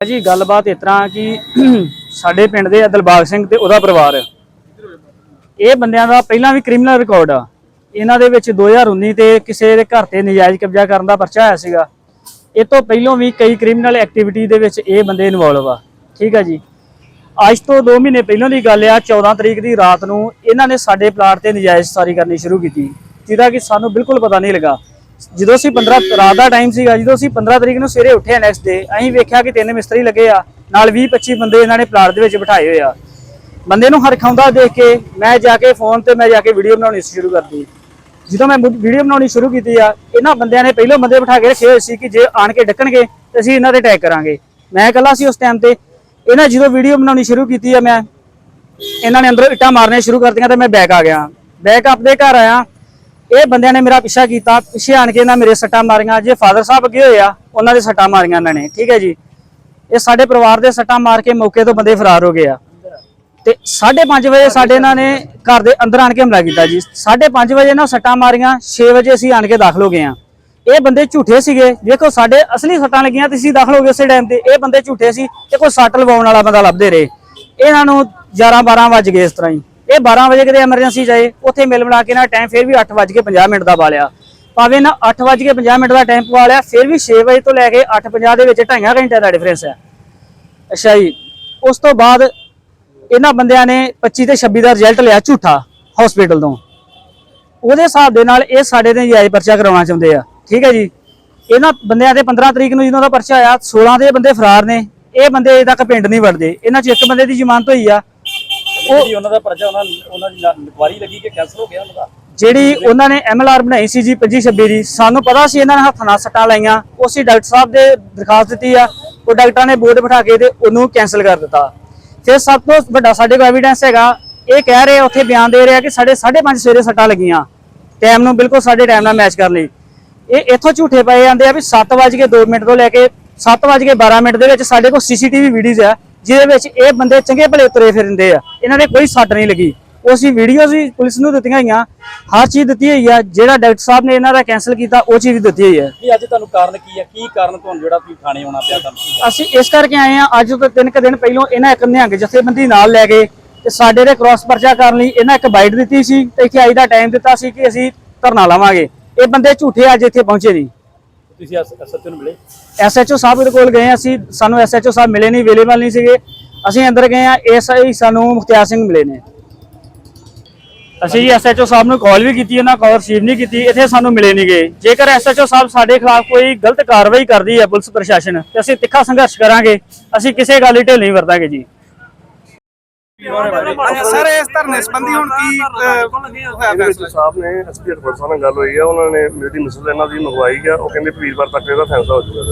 ਜੀ, ਗੱਲਬਾਤ ਇਸ ਤਰ੍ਹਾਂ ਕਿ ਸਾਡੇ ਪਿੰਡ ਦੇ ਦਿਲਬਾਗ ਸਿੰਘ ਤੇ ਉਹਦਾ ਪਰਿਵਾਰ ਇਹ ਬੰਦਿਆਂ ਦਾ ਪਹਿਲਾਂ ਵੀ ਕ੍ਰਿਮੀਨਲ ਰਿਕਾਰਡ ਆ। ਇਹਨਾਂ ਦੇ ਵਿੱਚ 2019 ਤੇ ਕਿਸੇ ਦੇ ਘਰ ਤੇ ਨਜਾਇਜ਼ ਕਬਜ਼ਾ ਕਰਨ ਦਾ ਪਰਚਾ ਆਇਆ ਸੀਗਾ। ਇਹ ਤੋਂ ਪਹਿਲਾਂ ਵੀ ਕਈ ਕ੍ਰਿਮੀਨਲ ਐਕਟੀਵਿਟੀ ਦੇ ਵਿੱਚ ਇਹ ਬੰਦੇ ਇਨਵੋਲਵ ਆ। ਠੀਕ ਆ ਜੀ। ਅੱਜ ਤੋਂ 2 ਮਹੀਨੇ ਪਹਿਲਾਂ ਦੀ ਗੱਲ ਆ 14 ਤਰੀਕ ਦੀ ਰਾਤ ਨੂੰ ਇਹਨਾਂ ਨੇ ਸਾਡੇ ਪਲਾਟ ਤੇ ਨਜਾਇਜ਼ ਸਾਰੀ ਕਰਨੀ ਸ਼ੁਰੂ ਕੀਤੀ। ਜਿਹਦਾ ਕਿ ਸਾਨੂੰ ਬਿਲਕੁਲ ਪਤਾ ਨਹੀਂ ਲੱਗਾ। ਜਦੋਂ ਅਸੀਂ 15 ਰਾਤ ਦਾ ਟਾਈਮ ਸੀਗਾ, ਜਦੋਂ ਅਸੀਂ 15 ਤਰੀਕ ਨੂੰ ਸਵੇਰੇ ਉੱਠੇ ਨੈਕਸਟ ਡੇ ਅਸੀਂ ਵੇਖਿਆ ਕਿ ਤਿੰਨ ਮਿਸਤਰੀ ਲੱਗੇ ਆ, ਨਾਲ 20 25 ਬੰਦੇ ਇਹਨਾਂ ਨੇ ਪਲਾਟ ਦੇ ਵਿੱਚ ਬਿਠਾਏ ਹੋਏ ਆ। ਬੰਦੇ ਨੂੰ ਹਰਖਾਉਂਦਾ ਦੇਖ ਕੇ ਮੈਂ ਜਾ ਕੇ ਫੋਨ ਤੇ ਮੈਂ ਜਾ ਕੇ ਵੀਡੀਓ ਬਣਾਉਣੀ ਸ਼ੁਰੂ ਕਰਤੀ। ਜਦੋਂ ਮੈਂ ਵੀਡੀਓ ਬਣਾਉਣੀ ਸ਼ੁਰੂ ਕੀਤੀ ਆ, ਇਹਨਾਂ ਬੰਦਿਆਂ ਨੇ ਪਹਿਲਾਂ ਬੰਦੇ ਬਿਠਾ ਕੇ ਰੱਖੇ ਹੋਏ ਸੀ ਕਿ ਜੇ ਆਣ ਕੇ ਡੱਕਣਗੇ ਤੇ ਅਸੀਂ ਇਹਨਾਂ ਤੇ ਅਟੈਕ ਕਰਾਂਗੇ। ਮੈਂ ਇਕੱਲਾ ਸੀ ਉਸ ਟਾਈਮ ਤੇ। ਇਹਨਾਂ ਜਦੋਂ ਵੀਡੀਓ ਬਣਾਉਣੀ ਸ਼ੁਰੂ ਕੀਤੀ ਆ ਮੈਂ, ਇਹਨਾਂ ਨੇ ਅੰਦਰੋਂ ਇੱਟਾਂ ਮਾਰਨੇ ਸ਼ੁਰੂ ਕਰਤੀਆਂ ਤੇ ਮੈਂ ਬੈਕ ਆ ਗਿਆ। ਬੈਕ ਆਪਦੇ ਘਰ ਆਇਆ। ਇਹ ਬੰਦਿਆਂ ਨੇ ਮੇਰਾ ਪਿੱਛਾ ਕੀਤਾ, ਪਿੱਛੇ ਆਣ ਕੇ ਇਹਨਾਂ ਮੇਰੇ ਸੱਟਾਂ ਮਾਰੀਆਂ। ਜੇ ਫਾਦਰ ਸਾਹਿਬ ਅੱਗੇ ਹੋਏ ਆ, ਉਹਨਾਂ ਦੇ ਸੱਟਾਂ ਮਾਰੀਆਂ ਇਹਨਾਂ ਨੇ, ਠੀਕ ਹੈ ਜੀ? ਇਹ ਸਾਡੇ ਪਰਿਵਾਰ ਦੇ ਸੱਟਾਂ ਮਾਰ ਕੇ ਮੌਕੇ ਤੋਂ ਬੰਦੇ ਫਰਾਰ ਹੋ ਗਏ ਆ। ਤੇ 5:30 ਵਜੇ ਸਾਡੇ ਇਹਨਾਂ ਨੇ ਘਰ ਦੇ ਅੰਦਰ ਆਣ ਕੇ ਹਮਲਾ ਕੀਤਾ ਜੀ। 5:30 ਵਜੇ ਇਹਨਾਂ ਸੱਟਾਂ ਮਾਰੀਆਂ 6 ਵਜੇ ਅਸੀਂ ਆਣ ਕੇ ਦਾਖਲ ਹੋ ਗਏ ਆ। ਇਹ ਬੰਦੇ ਝੂਠੇ ਸੀਗੇ। ਦੇਖੋ, ਸਾਡੇ ਅਸਲੀ ਸੱਟਾਂ ਲੱਗੀਆਂ ਤੇ ਅਸੀਂ ਦਾਖਲ ਹੋ ਗਏ ਉਸੇ ਟਾਈਮ ਤੇ। ਇਹ ਬੰਦੇ ਝੂਠੇ ਸੀ ਤੇ ਕੋਈ ਸੱਟ ਲਵਾਉਣ ਵਾਲਾ ਬੰਦਾ ਲੱਭਦੇ ਰਹੇ। ਇਹਨਾਂ ਨੂੰ 11 12 ਵੱਜ ਗਏ ਇਸ ਤਰ੍ਹਾਂ ਹੀ। ਇਹ 12 ਵਜੇ ਕਿਤੇ ਐਮਰਜੈਂਸੀ ਜਾਏ, ਉੱਥੇ ਮਿਲ ਬਣਾ ਕੇ ਨਾ ਟਾਈਮ ਫਿਰ ਵੀ 8 ਵੱਜ ਕੇ 50 ਮਿੰਟ ਦਾ ਵਾਲਿਆ। ਭਾਵੇਂ ਨਾ 8 ਵੱਜ ਕੇ 50 ਮਿੰਟ ਦਾ ਟਾਈਮ ਪਵਾਲਿਆ ਫਿਰ ਵੀ 6 ਵਜੇ ਤੋਂ ਲੈ ਕੇ 8:50 ਦੇ ਵਿੱਚ 2.5 ਘੰਟੇ ਦਾ ਡਿਫਰੈਂਸ ਹੈ। ਅੱਛਾ ਜੀ, ਉਸ ਤੋਂ ਬਾਅਦ ਇਹਨਾਂ ਬੰਦਿਆਂ ਨੇ 25 ਤੇ 26 ਦਾ ਰਿਜ਼ਲਟ ਲਿਆ ਝੂਠਾ ਹਸਪੀਟਲ ਤੋਂ। ਉਹਦੇ ਹਿਸਾਬ ਦੇ ਨਾਲ ਇਹ ਸਾਡੇ ਤੇ ਜਾਇਜ਼ ਪਰਚਾ ਕਰਾਉਣਾ ਚਾਹੁੰਦੇ ਆ। ਠੀਕ ਹੈ ਜੀ, ਇਹਨਾਂ ਬੰਦਿਆਂ ਦੇ 15 ਤਰੀਕ ਨੂੰ ਜਦੋਂ ਦਾ ਪਰਚਾ ਆਇਆ 16 ਦੇ ਬੰਦੇ ਫਰਾਰ ਨੇ, ਇਹ ਬੰਦੇ ਅਜੇ ਤੱਕ ਪਿੰਡ ਨਹੀਂ ਵੜਦੇ। ਇਹਨਾਂ 'ਚ ਇੱਕ ਬੰਦੇ ਦੀ ਜ਼ਮਾਨਤ ਹੋਈ ਆ ਜਿਹੜੀ ਉਹਨਾਂ ਦਾ ਪਰਚਾ ਉਹਨਾਂ ਉਹਨਾਂ ਦੀ ਇਨਕੁਆਰੀ ਲੱਗੀ ਕਿ ਕੈਂਸਲ ਹੋ ਗਿਆ ਉਹਨਾਂ ਦਾ? ਜਿਹੜੀ ਉਹਨਾਂ ਨੇ ਐਮਐਲਆਰ ਬਣਾਈ ਸੀ ਜੀ 2526 ਦੀ ਸਾਨੂੰ ਪਤਾ ਸੀ ਇਹਨਾਂ ਨੇ ਹੱਥ ਨਾਲ ਸੱਟਾਂ ਲਾਈਆਂ ਉਸੇ ਡਾਕਟਰ ਸਾਹਿਬ ਦੇ ਦਰਖਾਸਤ ਦਿੱਤੀ ਆ ਉਹ ਡਾਕਟਰਾਂ ਨੇ ਬੋਰਡ ਬਿਠਾ ਕੇ ਤੇ ਉਹਨੂੰ ਕੈਨਸਲ ਕਰ ਦਿੱਤਾ। ਫਿਰ ਸਭ ਤੋਂ ਵੱਡਾ ਸਾਡੇ ਕੋਲ ਐਵੀਡੈਂਸ ਹੈਗਾ ਇਹ ਕਹਿ ਰਹੇ ਉੱਥੇ ਬਿਆਨ ਦੇ ਰਿਹਾ ਕਿ ਸਾਡੇ 5:30 ਸਵੇਰੇ ਸੱਟਾਂ ਲੱਗੀਆਂ। ਟਾਈਮ ਨੂੰ ਬਿਲਕੁਲ ਸਾਡੇ ਟਾਈਮ ਨਾਲ ਮੈਚ ਕਰ ਲਈ। ਇਹ ਇੱਥੋਂ ਝੂਠੇ ਪਏ ਜਾਂਦੇ ਆ ਵੀ 7:02 ਮਿੰਟ ਤੋਂ ਲੈ ਕੇ 7:12 ਮਿੰਟ ਦੇ ਵਿੱਚ ਸਾਡੇ ਕੋਲ ਸੀਸੀਟੀਵੀ ਵੀਡੀਓਜ਼ ਆ। ਜਿਹਦੇ ਵਿੱਚ ਇਹ ਬੰਦੇ ਚੰਗੇ ਭਲੇ ਤੁਰੇ ਫਿਰਦੇ ਆ ਇਹਨਾਂ ਨੇ ਕੋਈ ਸੱਟ ਨਹੀਂ ਲੱਗੀ। ਉਹ ਅਸੀਂ ਵੀਡੀਓਜ਼ ਵੀ ਪੁਲਿਸ ਨੂੰ ਦਿੱਤੀਆਂ ਹੋਈਆਂ ਹਰ ਚੀਜ਼ ਦਿੱਤੀ ਹੋਈ ਆ ਜਿਹੜਾ ਡਾਕਟਰ ਸਾਹਿਬ ਨੇ ਇਹਨਾਂ ਦਾ ਕੈਨਸਲ ਕੀਤਾ ਉਹ ਚੀਜ਼ ਵੀ ਦਿੱਤੀ ਹੋਈ ਹੈ ਨਹੀਂ ਅੱਜ ਤੁਹਾਨੂੰ ਕਾਰਨ ਕੀ ਹੈ ਕੀ ਕਾਰਨ ਤੁਹਾਨੂੰ ਜਿਹੜਾ ਤੁਸੀਂ ਥਾਣੇ ਆਉਣਾ ਪਿਆ ਤੁਹਾਨੂੰ ਅਸੀਂ ਇਸ ਕਰਕੇ ਆਏ ਆ ਅੱਜ ਤੋਂ ਤਿੰਨ ਕੁ ਦਿਨ ਪਹਿਲਾਂ ਇਹਨਾਂ ਇੱਕ ਨਿਹੰਗ ਜਥੇਬੰਦੀ ਨਾਲ ਲੈ ਗਏ ਤੇ ਸਾਡੇ ਦੇ ਕ੍ਰਾਸ ਪਰਚਾ ਕਰਨ ਲਈ ਇਹਨਾਂ ਇੱਕ ਬਾਈਟ ਦਿੱਤੀ ਸੀ ਤੇ ਇੱਥੇ ਆਈ ਦਾ ਟਾਈਮ ਦਿੱਤਾ ਸੀ ਕਿ ਅਸੀਂ ਧਰਨਾ ਲਾਵਾਂਗੇ। ਇਹ ਬੰਦੇ ਝੂਠੇ ਅੱਜ ਇੱਥੇ ਪਹੁੰਚੇ ਨਹੀਂ। ਤੁਸੀਂ ਐਸਐਚਓ ਨੂੰ ਮਿਲੇ? ਐਸਐਚਓ ਸਾਹਿਬ ਦੇ ਕੋਲ ਗਏ, ਅਸੀਂ ਸਾਨੂੰ ਐਸਐਚਓ ਸਾਹਿਬ ਮਿਲੇ ਨਹੀਂ ਅਵੇਲੇਬਲ ਨਹੀਂ ਸੀਗੇ। ਅਸੀਂ ਅੰਦਰ ਗਏ ਆ ਐਸਆਈ ਸਾਨੂੰ ਮੁਖਤਿਆਰ ਸਿੰਘ ਮਿਲੇ ਨੇ। ਅਸੀਂ ਜੀ ਐਸਐਚਓ ਸਾਹਿਬ ਨੂੰ ਕਾਲ ਵੀ ਕੀਤੀ, ਉਹਨਾਂ ਕਾਲ ਰਿਸੀਵ ਨਹੀਂ ਕੀਤੀ, ਇੱਥੇ ਸਾਨੂੰ ਮਿਲੇ ਨਹੀਂ ਗਏ। ਜੇਕਰ ਐਸਐਚਓ ਸਾਹਿਬ ਸਾਡੇ ਖਿਲਾਫ ਕੋਈ ਗਲਤ ਕਾਰਵਾਈ ਕਰਦੀ ਹੈ ਪੁਲਿਸ ਪ੍ਰਸ਼ਾਸਨ, ਤੇ ਅਸੀਂ ਤਿੱਖਾ ਸੰਘਰਸ਼ ਕਰਾਂਗੇ। ਅਸੀਂ ਕਿਸੇ ਗੱਲ ਦੀ ਢਿੱਲ ਨਹੀਂ ਵਰਤਾਂਗੇ ਜੀ। ਅੱਛਾ ਸਰ ਇਸ ਧਰਨੇ ਸੰਬੰਧੀ ਹੁਣ ਕੀ ਅਹ, ਹੋਇਆ ਇਹਦੇ ਵਿੱਚ ਫੈਸਲਾ? ਸਾਹਿਬ ਨੇ ਐਸਪੀ ਹਰਪ੍ਰੀਤ ਸਾਹਿਬ ਨਾਲ ਗੱਲ ਹੋਈ ਆ ਉਹਨਾਂ ਨੇ ਮੇਰੀ ਮਿਸਲ ਇਹਨਾਂ ਦੀ ਮੰਗਵਾਈ ਆ ਉਹ ਕਹਿੰਦੇ ਵੀਰਵਾਰ ਤੱਕ ਇਹਦਾ ਫੈਸਲਾ ਹੋ ਜਾਊਗਾ।